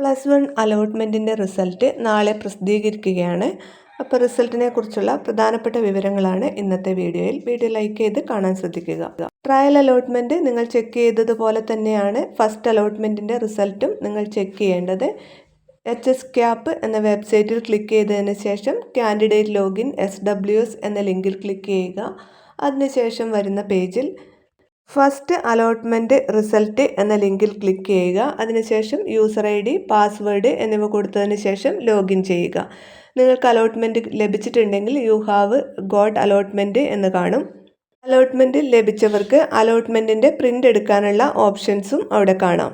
Plus one അലോട്ട്മെന്റിന്റെ result നാളെ പ്രസിദ്ധീകരിക്കുകയാണ്. അപ്പോൾ റിസൾട്ടിനെ കുറിച്ചുള്ള പ്രധാനപ്പെട്ട വിവരങ്ങളാണ് ഇന്നത്തെ വീഡിയോയിൽ. വീഡിയോ ലൈക്ക് ചെയ്ത് കാണാൻ ശ്രദ്ധിക്കുക. ട്രയൽ അലോട്ട്മെന്റ് നിങ്ങൾ ചെക്ക് ചെയ്തതുപോലെ തന്നെയാണ് ഫസ്റ്റ് അലോട്ട്മെന്റിന്റെ റിസൾട്ടും നിങ്ങൾ ചെക്ക് ചെയ്യേണ്ടത്. എച്ച് എസ് ക്യാപ്പ് എന്ന വെബ്സൈറ്റിൽ ക്ലിക്ക് ചെയ്തതിന് ശേഷം candidate login S W S എന്ന ലിങ്കിൽ ക്ലിക്ക് ചെയ്യുക. അതിനുശേഷം വരുന്ന പേജിൽ ഫസ്റ്റ് അലോട്ട്മെന്റ് റിസൾട്ട് എന്ന ലിങ്കിൽ ക്ലിക്ക് ചെയ്യുക. അതിനുശേഷം യൂസർ ഐ ഡി പാസ്വേഡ് എന്നിവ കൊടുത്തതിന് ശേഷം ലോഗിൻ ചെയ്യുക. നിങ്ങൾക്ക് അലോട്ട്മെന്റ് ലഭിച്ചിട്ടുണ്ടെങ്കിൽ യു ഹാവ് ഗോട്ട് അലോട്ട്മെന്റ് എന്ന് കാണും. അലോട്ട്മെന്റ് ലഭിച്ചവർക്ക് അലോട്ട്മെന്റിന്റെ പ്രിന്റ് എടുക്കാനുള്ള ഓപ്ഷൻസും അവിടെ കാണാം.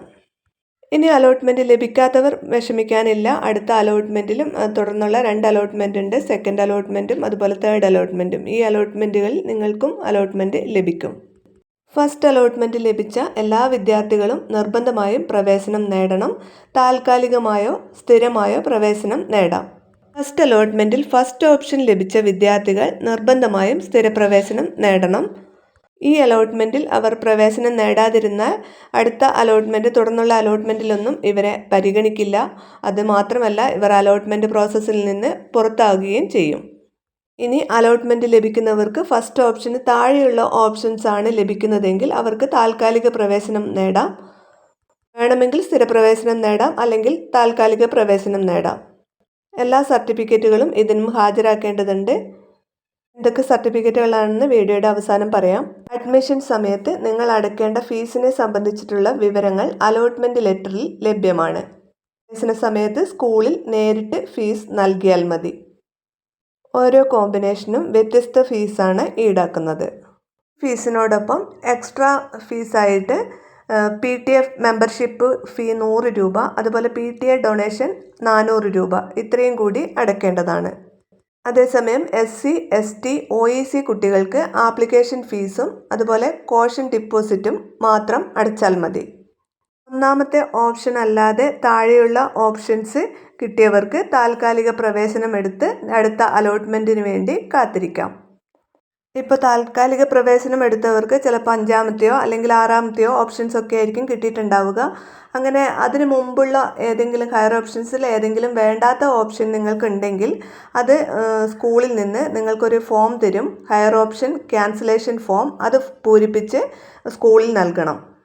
ഇനി അലോട്ട്മെന്റ് ലഭിക്കാത്തവർ വിഷമിക്കാനില്ല. അടുത്ത അലോട്ട്മെന്റിലും തുടർന്നുള്ള രണ്ട് അലോട്ട്മെന്റ് ഉണ്ട്. സെക്കൻഡ് അലോട്ട്മെന്റും അതുപോലെ തേർഡ് അലോട്ട്മെന്റും ഈ അലോട്ട്മെന്റുകളിൽ നിങ്ങൾക്കും അലോട്ട്മെന്റ് ലഭിക്കും. ഫസ്റ്റ് അലോട്ട്മെന്റ് ലഭിച്ച എല്ലാ വിദ്യാർത്ഥികളും നിർബന്ധമായും പ്രവേശനം നേടണം. താൽക്കാലികമായോ സ്ഥിരമായോ പ്രവേശനം നേടാം. ഫസ്റ്റ് അലോട്ട്മെന്റിൽ ഫസ്റ്റ് ഓപ്ഷൻ ലഭിച്ച വിദ്യാർത്ഥികൾ നിർബന്ധമായും സ്ഥിരപ്രവേശനം നേടണം. ഈ അലോട്ട്മെന്റിൽ അവർ പ്രവേശനം നേടാതിരുന്നാൽ അടുത്ത അലോട്ട്മെന്റ് തുടർന്നുള്ള അലോട്ട്മെന്റിലൊന്നും ഇവരെ പരിഗണിക്കില്ല. അതുമാത്രമല്ല ഇവർ അലോട്ട്മെന്റ് പ്രോസസ്സിൽ നിന്ന് പുറത്താകുകയും ചെയ്യും. ഇനി അലോട്ട്മെന്റ് ലഭിക്കുന്നവർക്ക് ഫസ്റ്റ് ഓപ്ഷന് താഴെയുള്ള ഓപ്ഷൻസ് ആണ് ലഭിക്കുന്നതെങ്കിൽ അവർക്ക് താൽക്കാലിക പ്രവേശനം നേടാം. വേണമെങ്കിൽ സ്ഥിരപ്രവേശനം നേടാം അല്ലെങ്കിൽ താൽക്കാലിക പ്രവേശനം നേടാം. എല്ലാ സർട്ടിഫിക്കറ്റുകളും ഇതിനും ഹാജരാക്കേണ്ടതുണ്ട്. എന്തൊക്കെ സർട്ടിഫിക്കറ്റുകളാണെന്ന് വീഡിയോയുടെ അവസാനം പറയാം. അഡ്മിഷൻ സമയത്ത് നിങ്ങൾ അടയ്ക്കേണ്ട ഫീസിനെ സംബന്ധിച്ചിട്ടുള്ള വിവരങ്ങൾ അലോട്ട്മെന്റ് ലെറ്ററിൽ ലഭ്യമാണ്. ഫീസിന് സമയത്ത് സ്കൂളിൽ നേരിട്ട് ഫീസ് നൽകിയാൽ മതി. ഓരോ കോമ്പിനേഷനും വ്യത്യസ്ത ഫീസാണ് ഈടാക്കുന്നത്. ഫീസിനോടൊപ്പം extra ഫീസായിട്ട് P T F membership fee നൂറ് രൂപ അതുപോലെ പി ടി എ ഡൊണേഷൻ നാനൂറ് രൂപ ഇത്രയും കൂടി അടയ്ക്കേണ്ടതാണ് അതേസമയം S C S T O E C കുട്ടികൾക്ക് ആപ്ലിക്കേഷൻ ഫീസും അതുപോലെ കോഷൻ ഡിപ്പോസിറ്റും മാത്രം അടച്ചാൽ മതി. ഒന്നാമത്തെ ഓപ്ഷൻ അല്ലാതെ താഴെയുള്ള ഓപ്ഷൻസ് കിട്ടിയവർക്ക് താൽക്കാലിക പ്രവേശനം എടുത്ത് അടുത്ത അലോട്ട്മെന്റിന് വേണ്ടി കാത്തിരിക്കാം. ഇപ്പോൾ താൽക്കാലിക പ്രവേശനം എടുത്തവർക്ക് ചിലപ്പോൾ അഞ്ചാമത്തെയോ അല്ലെങ്കിൽ ആറാമത്തെയോ ഓപ്ഷൻസ് ഒക്കെ ആയിരിക്കും കിട്ടിയിട്ടുണ്ടാവുക. അങ്ങനെ അതിന് മുമ്പുള്ള ഏതെങ്കിലും ഹയർ ഓപ്ഷൻസിൽ ഏതെങ്കിലും വേണ്ടാത്ത ഓപ്ഷൻ നിങ്ങൾക്കുണ്ടെങ്കിൽ അത് സ്കൂളിൽ നിന്ന് നിങ്ങൾക്കൊരു ഫോം തരും. ഹയർ ഓപ്ഷൻ ക്യാൻസലേഷൻ ഫോം അത് പൂരിപ്പിച്ച് സ്കൂളിൽ നൽകണം.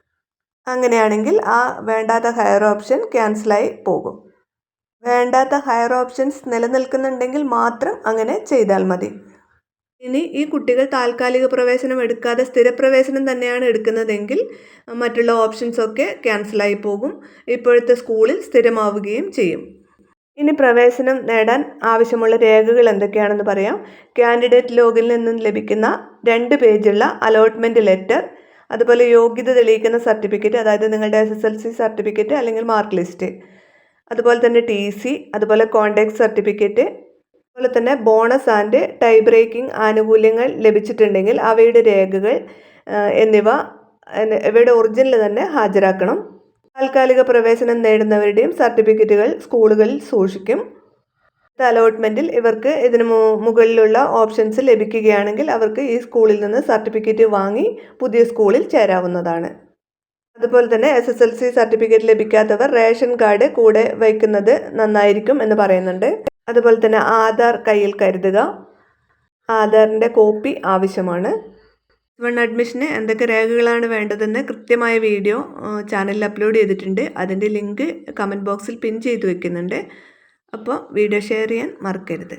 അങ്ങനെയാണെങ്കിൽ ആ വേണ്ടാത്ത ഹയർ ഓപ്ഷൻ ക്യാൻസലായി പോകും. വേണ്ടാത്ത ഹയർ ഓപ്ഷൻസ് നിലനിൽക്കുന്നുണ്ടെങ്കിൽ മാത്രം അങ്ങനെ ചെയ്താൽ മതി. ഇനി ഈ കുട്ടികൾ താൽക്കാലിക പ്രവേശനം എടുക്കാതെ സ്ഥിരപ്രവേശനം തന്നെയാണ് എടുക്കുന്നതെങ്കിൽ മറ്റുള്ള ഓപ്ഷൻസൊക്കെ ക്യാൻസലായി പോകും. ഇപ്പോഴത്തെ സ്കൂളിൽ സ്ഥിരമാവുകയും ചെയ്യും. ഇനി പ്രവേശനം നേടാൻ ആവശ്യമുള്ള രേഖകൾ എന്തൊക്കെയാണെന്ന് പറയാം. കാൻഡിഡേറ്റ് ലോഗിൽ നിന്നും ലഭിക്കുന്ന രണ്ട് പേജുള്ള അലോട്ട്മെന്റ് ലെറ്റർ അതുപോലെ യോഗ്യത തെളിയിക്കുന്ന സർട്ടിഫിക്കറ്റ് അതായത് നിങ്ങളുടെ S S L C certificate അല്ലെങ്കിൽ മാർക്ക് ലിസ്റ്റ്. അതുപോലെ തന്നെ ടി സി അതുപോലെ കോണ്ടാക്ട് സർട്ടിഫിക്കറ്റ് അതുപോലെ തന്നെ ബോണസ് ആൻഡ് ടൈ ബ്രേക്കിംഗ് ആനുകൂല്യങ്ങൾ ലഭിച്ചിട്ടുണ്ടെങ്കിൽ അവയുടെ രേഖകൾ എന്നിവ ഇവയുടെ ഒറിജിനൽ തന്നെ ഹാജരാക്കണം. താൽക്കാലിക പ്രവേശനം നേടുന്നവരുടെയും സർട്ടിഫിക്കറ്റുകൾ സ്കൂളുകളിൽ സൂക്ഷിക്കും. അലോട്ട്മെന്റിൽ ഇവർക്ക് ഇതിന് മുകളിലുള്ള ഓപ്ഷൻസ് ലഭിക്കുകയാണെങ്കിൽ അവർക്ക് ഈ സ്കൂളിൽ നിന്ന് സർട്ടിഫിക്കറ്റ് വാങ്ങി പുതിയ സ്കൂളിൽ ചേരാവുന്നതാണ്. അതുപോലെ തന്നെ S S L C certificate ലഭിക്കാത്തവർ ration card കൂടെ വയ്ക്കുന്നത് നന്നായിരിക്കും എന്ന് പറയുന്നുണ്ട്. അതുപോലെ തന്നെ ആധാർ കയ്യിൽ കരുതുക. ആധാറിന്റെ കോപ്പി ആവശ്യമാണ്. വൺ അഡ്മിഷന് എന്തൊക്കെ രേഖകളാണ് വേണ്ടതെന്ന് കൃത്യമായ വീഡിയോ ചാനലിൽ അപ്ലോഡ് ചെയ്തിട്ടുണ്ട്. അതിന്റെ ലിങ്ക് കമന്റ് ബോക്സിൽ പിൻ ചെയ്തു വെക്കുന്നുണ്ട്. അപ്പോൾ വീഡിയോ ഷെയർ ചെയ്യാൻ മറക്കരുത്.